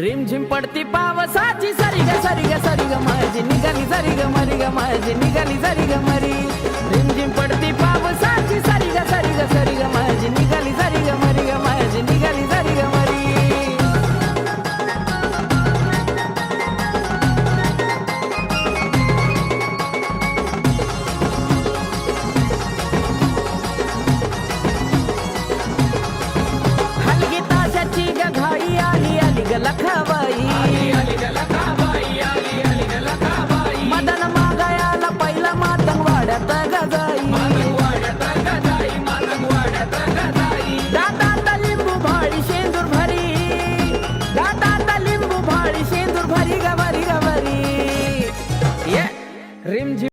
रिमझिम पडती पावसाची सरिग सरिग सरिग माझी निघाली सरिग मरिग माझी निघाली सरिग मरिग রিমঝিম